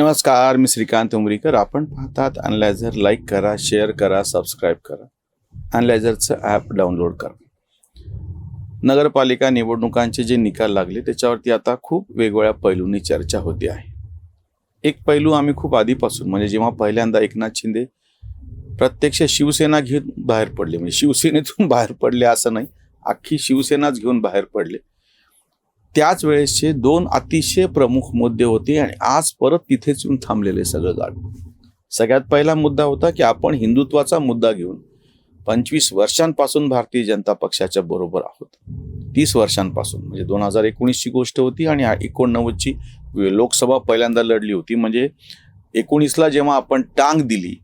नमस्कार मी श्रीकांत उमरीकर. आपण पाहतात अनलायझर लाईक करा शेअर करा सबस्क्राईब करा. अनलायझरचं ॲप डाउनलोड करा. नगरपालिका निवडणुकांचे जे निकाल लागले त्याच्यावरती आता खूप वेगवेगळ्या पैलूंनी चर्चा होते आहे. एक पैलू आम्ही खूप आधीपासून म्हणजे जेव्हा पहिल्यांदा एकनाथ शिंदे प्रत्यक्ष शिवसेना घेऊन बाहेर पडले म्हणजे शिवसेनेतून बाहेर पडले असं नाही अख्खी शिवसेनाच घेऊन बाहेर पडले. त्याच वेळेसचे दोन अतिशय प्रमुख मुद्दे होते आणि आज परत तिथेच येऊन थांबलेले सगळं गाड सगळ्यात पहिला मुद्दा होता की आपण हिंदुत्वाचा मुद्दा घेऊन पंचवीस वर्षांपासून भारतीय जनता पक्षाच्या बरोबर आहोत. तीस वर्षांपासून म्हणजे दोन हजार एकोणीसची गोष्ट होती आणि एकोणनव्वदची लोकसभा पहिल्यांदा लढली होती. म्हणजे एकोणीसला जेव्हा आपण टांग दिली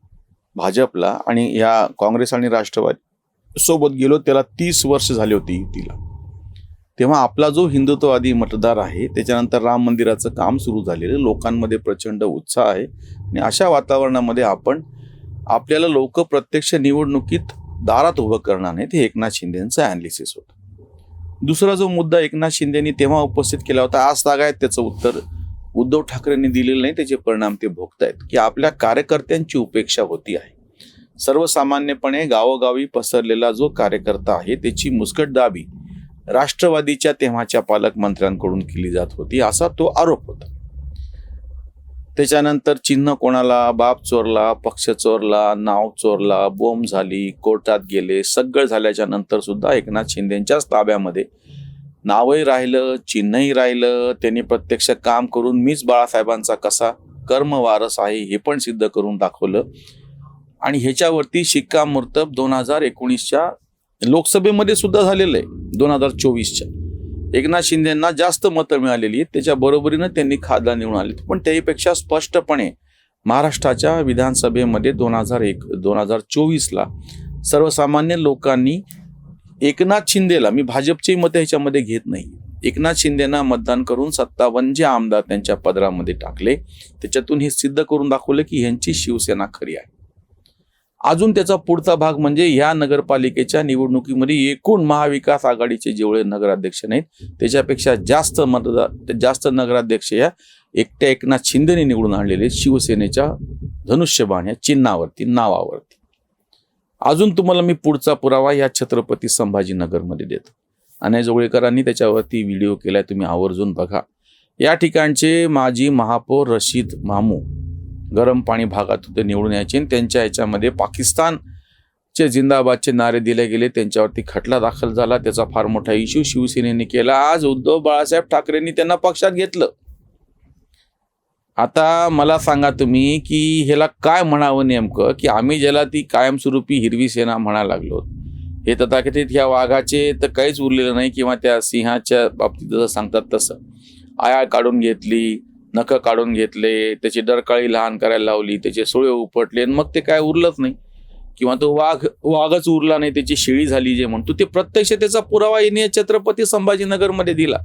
भाजपला आणि या काँग्रेस आणि राष्ट्रवादी सोबत गेलो त्याला तीस वर्ष झाली होती तिला. तेव्हा आपला जो हिंदुत्ववादी मतदार आहे त्याच्यानंतर राम मंदिराचं काम सुरू झालेलं लोकांमध्ये प्रचंड उत्साह आहे. आणि अशा वातावरणामध्ये आपण आपल्याला लोक प्रत्यक्ष निवडणुकीत दारात उभं करणार नाहीत हे एकनाथ शिंदेचं अॅनालिसिस होतं. दुसरा जो मुद्दा एकनाथ शिंदेनी तेव्हा उपस्थित केला होता आज तागायत त्याचं उत्तर उद्धव ठाकरेंनी दिलेलं नाही त्याचे परिणाम ते भोगतायत. की आपल्या कार्यकर्त्यांची उपेक्षा होती आहे. सर्वसामान्यपणे गावोगावी पसरलेला जो कार्यकर्ता आहे त्याची मुस्कटदाबी राष्ट्रवादीच्या तेव्हाच्या पालकमंत्र्यांकडून केली जात होती असा तो आरोप होता. त्याच्यानंतर चिन्ह कोणाला? बाप चोरला पक्ष चोरला नाव चोरला बोंब झाली कोर्टात गेले सगळं झाल्याच्यानंतर सुद्धा एकनाथ शिंदेच्याच ताब्यामध्ये नावही राहिलं चिन्हही राहिलं त्यांनी प्रत्यक्ष काम करून मीच बाळासाहेबांचा कसा कर्मवारस आहे हे पण सिद्ध करून दाखवलं. आणि ह्याच्यावरती शिक्कामोर्तब दोन हजार एकोणीसच्या लोकसभेमध्ये सुद्धा झालेलं आहे दोन हजार चोवीसच्या. एकनाथ शिंदेना जास्त मतं मिळालेली आहेत त्याच्या बरोबरीनं त्यांनी खासदार निवडून आले पण त्याहीपेक्षा स्पष्टपणे महाराष्ट्राच्या विधानसभेमध्ये दोन हजार एक दोन हजार चोवीसला सर्वसामान्य लोकांनी एकनाथ शिंदेला मी भाजपची मतं ह्याच्यामध्ये घेत नाही. एकनाथ शिंदेना मतदान करून सत्तावन्न जे आमदार त्यांच्या पदरामध्ये टाकले त्याच्यातून हे सिद्ध करून दाखवलं की ह्यांची शिवसेना खरी आहे. अजून त्याचा पुढचा भाग म्हणजे ह्या नगरपालिकेच्या निवडणुकीमध्ये एकूण महाविकास आघाडीचे जेवढे नगराध्यक्ष नाहीत त्याच्यापेक्षा जास्त मतदार जास्त नगराध्यक्ष या एकट्या एकनाथ शिंदेने निवडून आणलेले शिवसेनेच्या धनुष्यबाण या चिन्हावरती नावावरती. अजून तुम्हाला मी पुढचा पुरावा या छत्रपती संभाजीनगरमध्ये देतो. अनय जोगळेकरांनी त्याच्यावरती व्हिडिओ केलाय तुम्ही आवर्जून बघा. या ठिकाणचे माजी महापौर रशीद मामू गरम पाणी भागात होते निवडून यायचे. आणि त्यांच्या ह्याच्यामध्ये पाकिस्तानचे जिंदाबादचे नारे दिले गेले. त्यांच्यावरती खटला दाखल झाला. त्याचा फार मोठा इश्यू शिवसेनेने केला. आज उद्धव बाळासाहेब ठाकरेंनी त्यांना पक्षात घेतलं. आता मला सांगा तुम्ही की ह्याला काय म्हणावं नेमकं? की आम्ही ज्याला ती कायमस्वरूपी हिरवी सेना म्हणायला लागलो. हे तथाकथित ह्या वाघाचे तर काहीच उरलेलं नाही किंवा त्या सिंहाच्या बाबतीत जसं सांगतात तसं. आया काढून घेतली. नखं काढून घेतले त्याची डरकाळी लहान करायला लावली त्याचे सोळे उपटले आणि मग ते काय उरलंच नाही. किंवा तो वाघ वाघच उरला नाही त्याची शेळी झाली जे म्हणतो ते प्रत्यक्ष त्याचा पुरावा यांनी छत्रपती संभाजीनगरमध्ये दिला.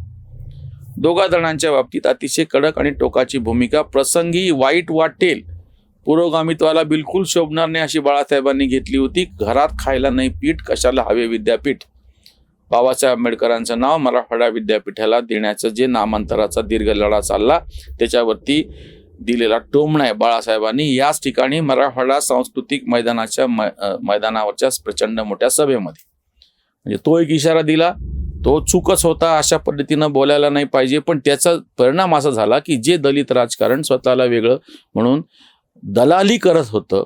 दोघा जणांच्या बाबतीत अतिशय कडक आणि टोकाची भूमिका प्रसंगी वाईट वाटेल पुरोगामित्वाला बिलकुल शोभणार नाही अशी बाळासाहेबांनी घेतली होती. घरात खायला नाही पीठ कशाला हवे विद्यापीठ? बाबासाहेब आंबेडकरांचं नाव मराठवाडा विद्यापीठाला देण्याचं जे नामांतराचा दीर्घ लढा चालला त्याच्यावरती दिलेला टोमणा आहे बाळासाहेबांनी. याच ठिकाणी मराठवाडा सांस्कृतिक मैदानाच्या मैदानावरच्या प्रचंड मोठ्या सभेमध्ये. म्हणजे तो एक इशारा दिला तो चूकच होता अशा पद्धतीनं बोलायला नाही पाहिजे पण त्याचा परिणाम असा झाला की जे दलित राजकारण स्वतःला वेगळं म्हणून दलाली करत होतं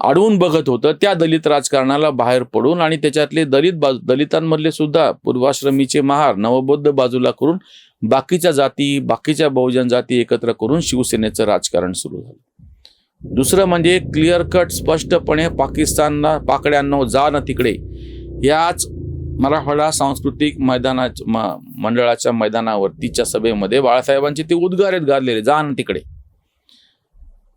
अडवून बघत होतं. त्या दलित राजकारणाला बाहेर पडून आणि त्याच्यातले दलित बाजू दलितांमधले सुद्धा पूर्वाश्रमीचे महार नवबौद्ध बाजूला करून बाकीच्या जाती बाकीच्या बहुजन जाती एकत्र करून शिवसेनेचं राजकारण सुरू झालं. दुसरं म्हणजे क्लिअर कट स्पष्टपणे पाकिस्तानला पाकड्यांनो जा ना तिकडे. याच मराठवाडा सांस्कृतिक मैदाना मंडळाच्या मैदानावरतीच्या सभेमध्ये बाळासाहेबांचे ते उद्गार आहेत गाजलेले जा ना तिकडे.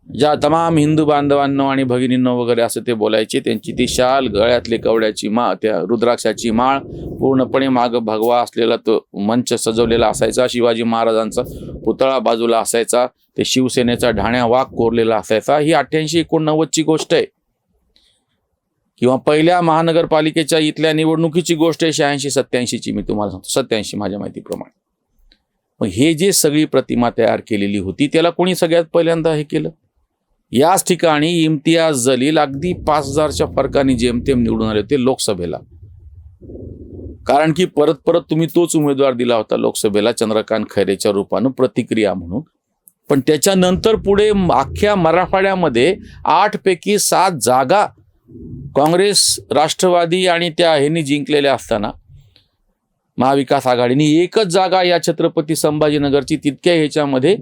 ज्या तमाम हिंदू बांधवांनो आणि भगिनींनो वगैरे असं ते बोलायचे त्यांची ती शाल गळ्यातले कवड्याची माळ त्या रुद्राक्षाची माळ पूर्णपणे माग भगवा असलेला तो मंच सजवलेला असायचा शिवाजी महाराजांचा पुतळा बाजूला असायचा ते शिवसेनेचा ढाण्या वाघ कोरलेला असायचा. ही अठ्ठ्याऐंशी एकोणनव्वदची गोष्ट आहे. किंवा पहिल्या महानगरपालिकेच्या इथल्या निवडणुकीची गोष्ट आहे शहाऐंशी सत्याऐंशीची मी तुम्हाला सांगतो सत्याऐंशी माझ्या माहितीप्रमाणे. मग हे जे सगळी प्रतिमा तयार केलेली होती त्याला कोणी सगळ्यात पहिल्यांदा हे केलं? याच ठिकाणी इम्तियाज जलील अगदी पाच हजारच्या फरकाने जेमतेम निवडून आले होते लोकसभेला. कारण की परत परत तुम्ही तोच उमेदवार दिला होता लोकसभेला चंद्रकांत खैरेच्या रूपानं प्रतिक्रिया म्हणून. पण त्याच्यानंतर पुढे अख्ख्या मराठवाड्यामध्ये आठ पैकी सात जागा काँग्रेस राष्ट्रवादी आणि त्या ह्यांनी जिंकलेल्या असताना महाविकास आघाडीने एकच जागा या छत्रपती संभाजीनगरची तितक्या ह्याच्यामध्ये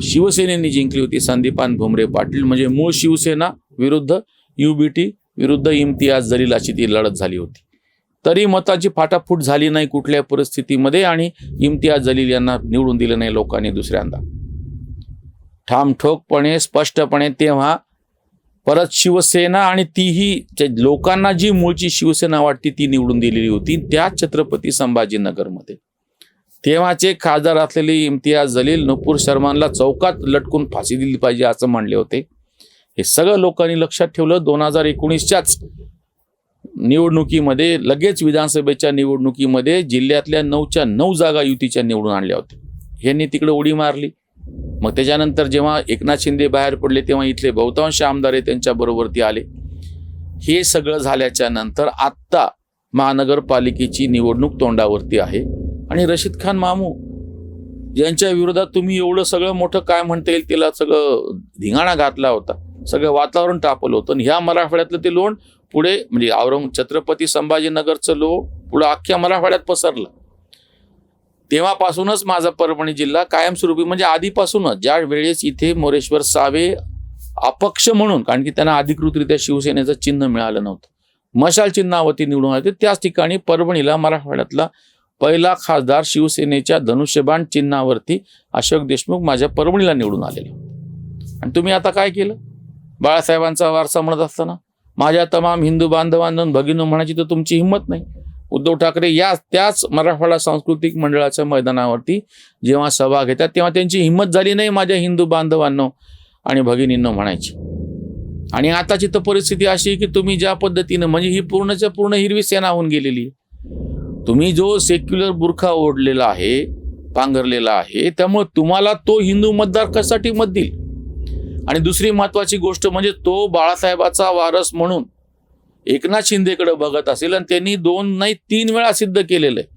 शिवसेनेने जिंकली होती संदीपान भुमरे पाटील. म्हणजे मूळ शिवसेना विरुद्ध युबीटी विरुद्ध इम्तियाज जलील अशी ती लढत झाली होती. तरी मताची फाटाफूट झाली नाही कुठल्या परिस्थितीमध्ये आणि इम्तियाज जलील यांना निवडून दिलं नाही लोकांनी दुसऱ्यांदा. ठामठोकपणे स्पष्टपणे तेव्हा परत शिवसेना आणि तीही लोकांना जी मूळची शिवसेना वाटते ती निवडून दिलेली होती त्या छत्रपती संभाजीनगरमध्ये. तेव्हाचे खासदार असलेले इम्तियाज जलील नुपूर शर्मांना चौकात लटकून फाशी दिली पाहिजे असं म्हणले होते. हे सगळं लोकांनी लक्षात ठेवलं. दोन हजार एकोणीसच्याच निवडणुकीमध्ये लगेच विधानसभेच्या निवडणुकीमध्ये जिल्ह्यातल्या नऊच्या नऊ जागा युतीच्या निवडून आणल्या होत्या. ह्यांनी तिकडे उडी मारली. मग त्याच्यानंतर जेव्हा एकनाथ शिंदे बाहेर पडले तेव्हा इथले बहुतांश आमदार हे त्यांच्या बरोबरती आले. हे सगळं झाल्याच्यानंतर आत्ता महानगरपालिकेची निवडणूक तोंडावरती आहे. आणि रशीद खान मामू ज्यांच्या विरोधात तुम्ही एवढं सगळं मोठं काय म्हणता येईल त्याला सगळं धिंगाणा घातला होता. सगळं वातावरण तापलं होतं. आणि ह्या मराठवाड्यातलं ते लोण पुढे म्हणजे औरंग छत्रपती संभाजीनगरचं लो पुढं अख्ख्या मराठवाड्यात पसरलं. तेव्हापासूनच माझा परभणी जिल्हा कायमस्वरूपी म्हणजे आधीपासूनच ज्या वेळेस इथे मोरेश्वर सावे अपक्ष म्हणून कारण की त्यांना अधिकृतरित्या शिवसेनेचं चिन्ह मिळालं नव्हतं. मशाल चिन्हावरती निवडून आले त्याच ठिकाणी परभणीला मराठवाड्यातला पहिला खासदार शिवसेनेच्या धनुष्यबाण चिन्हावरती अशोक देशमुख माझ्या परभणीला निवडून आलेले. आणि तुम्ही आता काय केलं? बाळासाहेबांचा वारसा म्हणत असताना माझ्या तमाम हिंदू बांधवांना भगिनू म्हणायची तर तुमची हिंमत नाही. उद्धव ठाकरे या त्याच मराठवाडा सांस्कृतिक मंडळाच्या मैदानावरती जेव्हा सभा घेतात तेव्हा त्यांची हिंमत झाली नाही माझ्या हिंदू बांधवांनो आणि भगिनींनो म्हणायची. आणि आताची तर परिस्थिती अशी आहे की तुम्ही ज्या पद्धतीनं म्हणजे ही पूर्णच्या पूर्ण हिरवी सेना होऊन गेलेली आहे. तुम्ही जो सेक्युलर बुरखा ओढलेला आहे पांघरलेला आहे त्यामुळे तुम्हाला तो हिंदू मतदार कशासाठी मत देईल? आणि दुसरी महत्वाची गोष्ट म्हणजे तो बाळासाहेबाचा वारस म्हणून एकनाथ शिंदेकडे बघत असेल आणि त्यांनी दोन नाही तीन वेळा सिद्ध केलेलं आहे.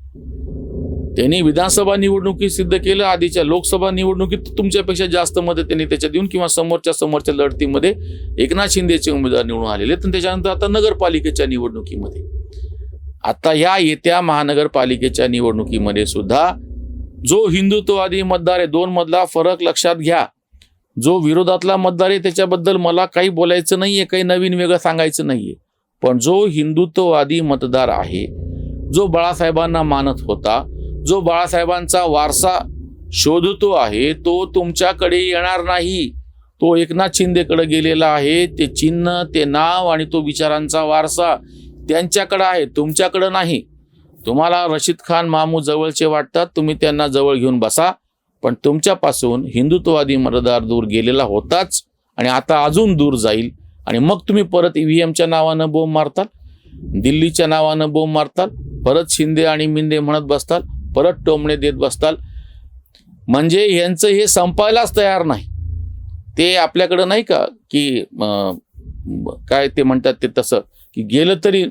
त्यांनी विधानसभा निवडणुकीत सिद्ध केलं आधीच्या लोकसभा निवडणुकीत तुमच्यापेक्षा जास्त मतं त्यांनी त्याच्यात देऊन किंवा समोरच्या समोरच्या लढतीमध्ये एकनाथ शिंदेचे उमेदवार निवडून आलेले आहेत. आणि त्याच्यानंतर आता नगरपालिकेच्या निवडणुकीमध्ये. आता या येत्या महानगरपालिकेच्या निवडणुकीमध्ये सुद्धा जो हिंदुत्ववादी मतदार आहे दोन मधला फरक लक्षात घ्या. जो विरोधातला मतदार आहे त्याच्याबद्दल मला काही बोलायचं नाहीये काही नवीन वेगळं सांगायचं नाहीये. पण जो हिंदुत्ववादी मतदार आहे जो बाळासाहेबांना मानत होता जो बाळासाहेबांचा वारसा शोधतो आहे तो तुमच्याकडे येणार नाही. तो एकनाथ शिंदेकडे गेलेला आहे ते चिन्ह ते नाव आणि तो विचारांचा वारसा त्यांच्याकडं आहे तुमच्याकडं नाही. तुम्हाला रशीद खान मामू जवळचे वाटतात तुम्ही त्यांना जवळ घेऊन बसा. पण तुमच्यापासून हिंदुत्ववादी मतदार दूर गेलेला होताच आणि आता अजून दूर जाईल. आणि मग तुम्ही परत ईव्हीएमच्या नावानं बोंब मारताल दिल्लीच्या नावानं बोंब मारताल परत शिंदे आणि मिंदे म्हणत बसताल परत टोमणे देत बसताल. म्हणजे यांचं हे संपायलाच तयार नाही. ते आपल्याकडं नाही का की काय ते म्हणतात ते तसं की गेलं तरी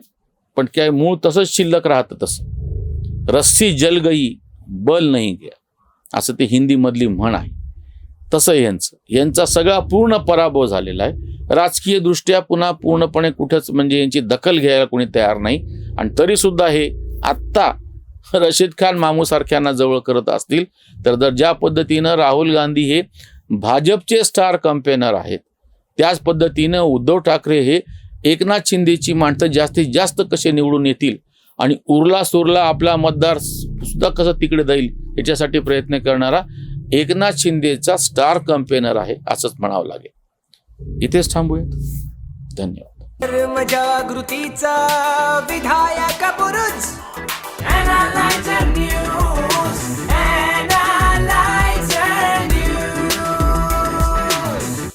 पण काय मूळ तसंच शिल्लक राहतं तसं. रस्सी जल गई बल नाही गया. असं ते हिंदीमधली म्हण आहे. तसं यांचं. यांचा सगळा पूर्ण पराभव झालेला आहे. राजकीय दृष्ट्या पुन्हा पूर्णपणे कुठंच म्हणजे यांची दखल घ्यायला कोणी तयार नाही. आणि तरीसुद्धा हे आत्ता रशीद खान मामूसारख्यांना जवळ करत असतील तर जर ज्या पद्धतीनं राहुल गांधी हे भाजपचे स्टार कंपेनर आहेत त्याच पद्धतीनं उद्धव ठाकरे हे एकनाथ शिंदेची माणसं जास्तीत जास्त कसे निवडून येतील? आणि उरला सुरला आपला मतदार सुद्धा कसं तिकडे जाईल? याच्यासाठी प्रयत्न करणारा एकनाथ शिंदेचा स्टार कंपेनर आहे असंच म्हणावं लागेल. इथेच थांबूयात. धन्यवाद. जागृतीचा विधायक